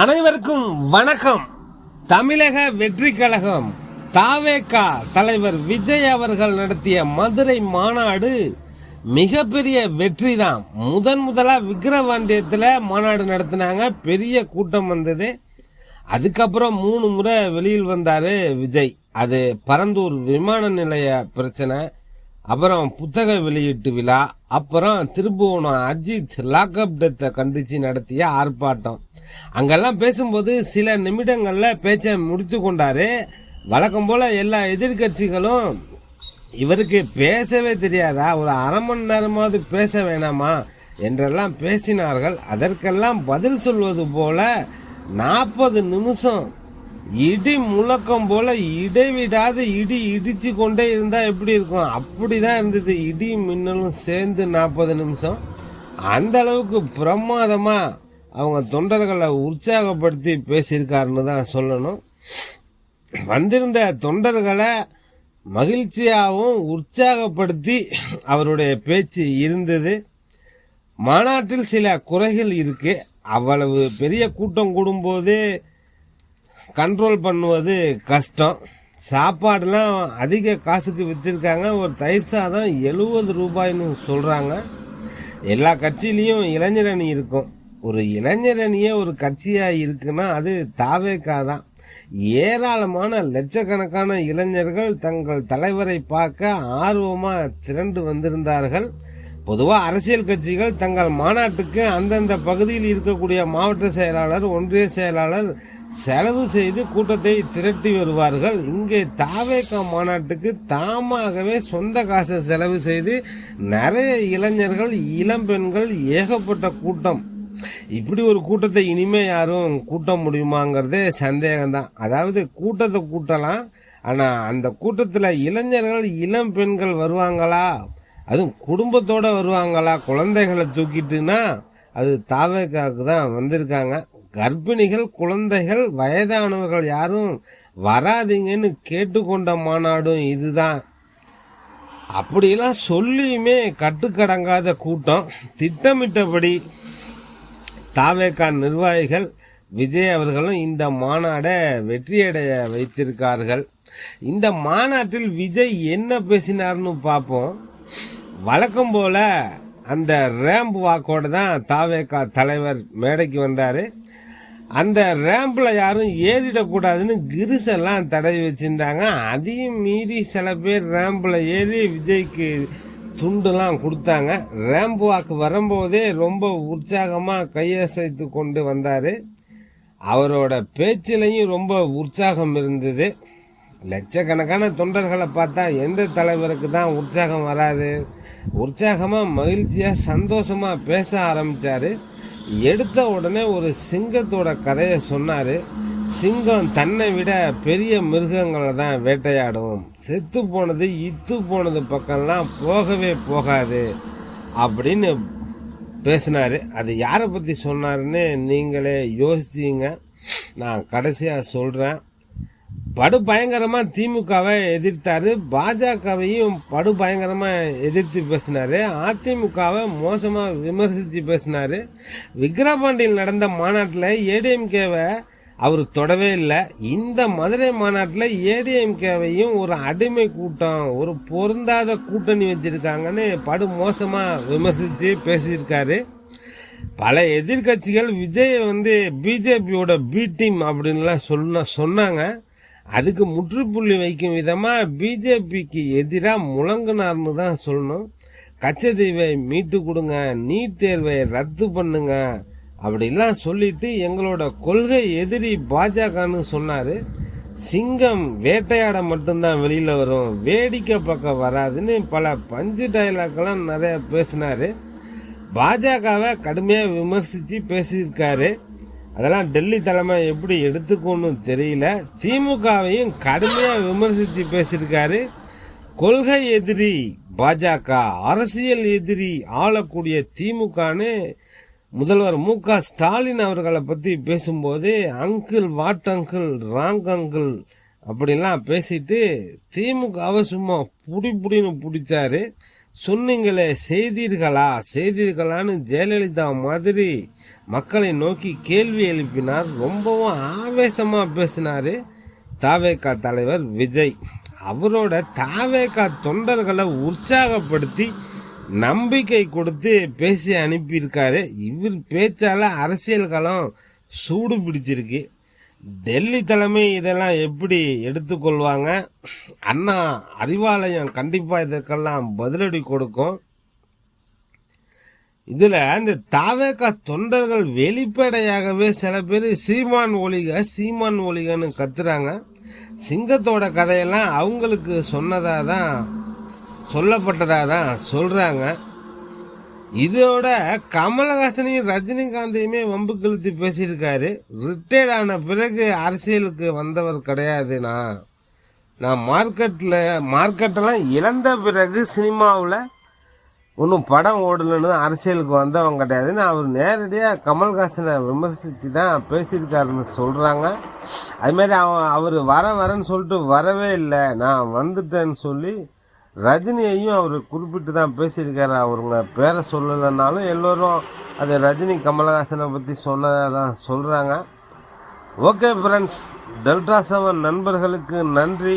அனைவருக்கும் வணக்கம். தமிழக வெற்றி கழகம் தாவேகா தலைவர் விஜய் அவர்கள் நடத்திய மதுரை மாநாடு மிகப்பெரிய வெற்றி தான் முதன் முதலா விக்கிரவாண்டியத்தில் மாநாடு நடத்தினாங்க. பெரிய கூட்டம் வந்தது. அதுக்கப்புறம் மூணு முறை வெளியில் வந்தார் விஜய். அது பரந்தூர் விமான நிலைய பிரச்சனை. அப்புறம் புத்தக வெளியீட்டு விழா அப்புறம் திருப்புவனம் அஜித் லாக்அப் டெத்தை கண்டித்து நடத்திய ஆர்ப்பாட்டம். அங்கெல்லாம் பேசும்போது சில நிமிடங்களில் பேச்சை முடித்து கொண்டாரு. வழக்கம் போல எல்லா எதிர்க்கட்சிகளும் இவருக்கு பேசவே தெரியாதா? ஒரு அரை மணி நேரமாவது பேச வேணாமா? என்றெல்லாம் பேசினார்கள். அதற்கெல்லாம் பதில் சொல்வது போல நாற்பது நிமிஷம் இடி முழக்கம் போல இடைவிடாத இடி இடிச்சு கொண்டே இருந்தால் எப்படி இருக்கும்? அப்படி தான் இருந்தது. இடி மின்னலும் சேர்ந்து நாற்பது நிமிஷம். அந்த அளவுக்கு பிரமாதமாக அவங்க தொண்டர்களை உற்சாகப்படுத்தி பேசியிருக்காருன்னு தான் சொல்லணும். வந்திருந்த தொண்டர்களை மகிழ்ச்சியாகவும் உற்சாகப்படுத்தி அவருடைய பேச்சு இருந்தது. மாநாட்டில் சில குறைகள் இருக்குது அவ்வளவு பெரிய கூட்டம் கூடும்போது கண்ட்ரோல் பண்ணுவது கஷ்டம். சாப்பாடுலாம் அதிக காசுக்கு விற்றுருக்காங்க ஒரு தயிர் சாதம் எழுபது ரூபாய்னு சொல்கிறாங்க எல்லா கட்சியிலையும் இளைஞரணி இருக்கும். ஒரு இளைஞரணியே ஒரு கட்சியாக இருக்குன்னா அது தாவேக்கா தான் ஏராளமான லட்சக்கணக்கான இளைஞர்கள் தங்கள் தலைவரை பார்க்க ஆர்வமாக திரண்டு வந்திருந்தார்கள். பொதுவாக அரசியல் கட்சிகள் தங்கள் மாநாட்டுக்கு அந்தந்த பகுதியில் இருக்கக்கூடிய மாவட்ட செயலாளர் ஒன்றிய செயலாளர் செலவு செய்து கூட்டத்தை திரட்டி வருவார்கள். இங்கே தாவேக்கா மாநாட்டுக்கு தாமாகவே சொந்த காசை செலவு செய்து நிறைய இளைஞர்கள் இளம்பெண்கள் ஏகப்பட்ட கூட்டம். இப்படி ஒரு கூட்டத்தை இனிமே யாரும் கூட்ட முடியுமாங்கிறதே சந்தேகம்தான். அதாவது கூட்டத்தை கூட்டலாம் ஆனால் அந்த கூட்டத்தில் இளைஞர்கள் இளம் பெண்கள் வருவாங்களா? அதுவும் குடும்பத்தோடு வருவாங்களா? குழந்தைகளை தூக்கிட்டுனா அது தாவேக்காவுக்கு தான் வந்திருக்காங்க. கர்ப்பிணிகள் குழந்தைகள் வயதானவர்கள் யாரும் வராதீங்கன்னு கேட்டுக்கொண்ட மாநாடும் இதுதான். அப்படியெல்லாம் சொல்லியுமே கட்டுக்கடங்காத கூட்டம். திட்டமிட்டபடி தாவேக்கா நிர்வாகிகள் விஜய் அவர்களும் இந்த மாநாடை வெற்றியடைய வைத்திருக்கார்கள். இந்த மாநாட்டில் விஜய் என்ன பேசினார்னு பார்ப்போம். வழக்கம் போல அந்த ரேம்ப் வாக்கோட தான் தாவேகா தலைவர் மேடைக்கு வந்தார். அந்த ரேம்பில் யாரும் ஏறிடக்கூடாதுன்னு கிரிசெல்லாம் தடவி வச்சுருந்தாங்க. அதையும் மீறி சில பேர் ரேம்பில் ஏறி விஜய்க்கு துண்டுலாம் கொடுத்தாங்க. ரேம்ப் வாக்கு வரும்போதே ரொம்ப உற்சாகமாக கையசைத்து கொண்டு வந்தார். அவரோட பேச்சிலையும் ரொம்ப உற்சாகம் இருந்தது. லட்சக்கணக்கான தொண்டர்களை பார்த்தா எந்த தலைவருக்கு தான் உற்சாகம் வராது. உற்சாகமாக மகிழ்ச்சியாக சந்தோஷமாக பேச ஆரம்பித்தார் எடுத்த உடனே ஒரு சிங்கத்தோட கதையை சொன்னார். சிங்கம் தன்னை விட பெரிய மிருகங்களை தான் வேட்டையாடும். செத்து போனது இத்து போனது பக்கம்லாம் போகவே போகாது அப்படின்னு பேசினார். அது யாரை பற்றி சொன்னார்னு நீங்களே யோசிச்சிங்க. நான் கடைசியாக சொல்கிறேன் படு பயங்கரமாக திமுகவை எதிர்த்தாரு. பாஜகவையும் படு பயங்கரமாக எதிர்த்து பேசினாரு. அதிமுகவை மோசமாக விமர்சித்து பேசினாரு. விக்ரபாண்டியில் நடந்த மாநாட்டில் ஏடிஎம்கேவை அவர் தொடவே இல்லை. இந்த மதுரை மாநாட்டில் ஏடிஎம்கேவையும் ஒரு அடிமை கூட்டம் ஒரு பொருந்தாத கூட்டணி வச்சிருக்காங்கன்னு படு மோசமாக விமர்சித்து பேசியிருக்காரு. பல எதிர்கட்சிகள் விஜய் வந்து பிஜேபியோட பி டீம் அப்படின்லாம் சொன்ன சொன்னாங்க. அதுக்கு முற்றுப்புள்ளி வைக்கும் விதமாக பிஜேபிக்கு எதிராக முழங்கினார்னு தான் சொல்லணும். கச்சதீவை மீட்டு கொடுங்க நீட் தேர்வை ரத்து பண்ணுங்க அப்படிலாம் சொல்லிட்டு எங்களோட கொள்கை எதிரி பாஜகன்னு சொன்னார். சிங்கம் வேட்டையாட மட்டும்தான் வெளியில் வரும் வேடிக்கை பக்கம் வராதுன்னு பல பஞ்சு டைலாக்லாம் நிறைய பேசினார். பாஜகவை கடுமையாக விமர்சித்து பேசியிருக்காரு. அதெல்லாம் டெல்லி தலைமை எப்படி எடுத்துக்கணும் தெரியல. திமுகவையும் கடுமையாக விமர்சித்து பேசியிருக்காரு. கொள்கை எதிரி பாஜக அரசியல் எதிரி ஆளக்கூடிய திமுகன்னு முதல்வர் மு க ஸ்டாலின் அவர்களை பற்றி பேசும்போது uncle what uncle wrong uncle அப்படிலாம் பேசிட்டு திமுகவை சும்மா புடி புடின்னு பிடிச்சாரு. சொன்னீங்களே செய்தீர்களா? செய்தீர்களான்னு ஜெயலலிதா மாதிரி மக்களை நோக்கி கேள்வி எழுப்பினார். ரொம்பவும் ஆவேசமாக பேசினார் தாவேகா தலைவர் விஜய். அவரோட தாவேகா தொண்டர்களை உற்சாகப்படுத்தி நம்பிக்கை கொடுத்து பேசி அனுப்பியிருக்காரு. இவர் பேச்சால் அரசியல் களம் சூடு பிடிச்சிருக்கு. டெல்லி தலைமை இதெல்லாம் எப்படி எடுத்துக்கொள்வாங்க? அண்ணா அறிவாலயம் கண்டிப்பாக இதற்கெல்லாம் பதிலடி கொடுக்கும். இதில் இந்த தாவேக்கா தொண்டர்கள் வெளிப்படையாகவே சில பேர் சீமான் ஒளிக சீமான் ஒளிகன்னு கத்துறாங்க. சிங்கத்தோட கதையெல்லாம் அவங்களுக்கு சொன்னதாக தான் சொல்லப்பட்டதாக தான் சொல்கிறாங்க இதோட கமலஹாசனையும் ரஜினிகாந்தையுமே வம்பு கிழித்து பேசியிருக்காரு. ரிட்டையர்ட் ஆன பிறகு அரசியலுக்கு வந்தவர் கிடையாது நான். நான் மார்க்கெட்டில் மார்க்கெட்டெல்லாம் இழந்த பிறகு சினிமாவில் ஒன்றும் படம் ஓடலன்னு அரசியலுக்கு வந்தவன் கிடையாதுன்னு அவர் நேரடியாக கமல்ஹாசனை விமர்சித்து தான் பேசியிருக்காருன்னு சொல்கிறாங்க அதுமாரி அவன் அவர் வர வரேன்னு சொல்லிட்டு வரவே இல்லை. நான் வந்துட்டேன்னு சொல்லி ரஜினியையும் அவர் குறிப்பிட்டு தான் பேசியிருக்காரு. அவருங்க பேரை சொல்லலைன்னாலும் எல்லோரும் அது ரஜினி கமலஹாசனை பற்றி சொன்னதாக தான் சொல்கிறாங்க ஓகே ஃப்ரெண்ட்ஸ் டெல்டா செவன் நண்பர்களுக்கு நன்றி.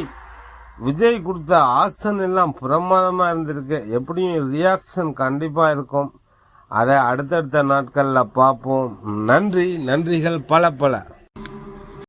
விஜய் கொடுத்த ஆக்ஷன் எல்லாம் பிரமாதமாக இருந்திருக்கு. எப்படியும் ரியாக்ஷன் கண்டிப்பாக இருக்கும். அதை அடுத்தடுத்த நாட்களில் பார்ப்போம். நன்றி நன்றிகள் பல பல.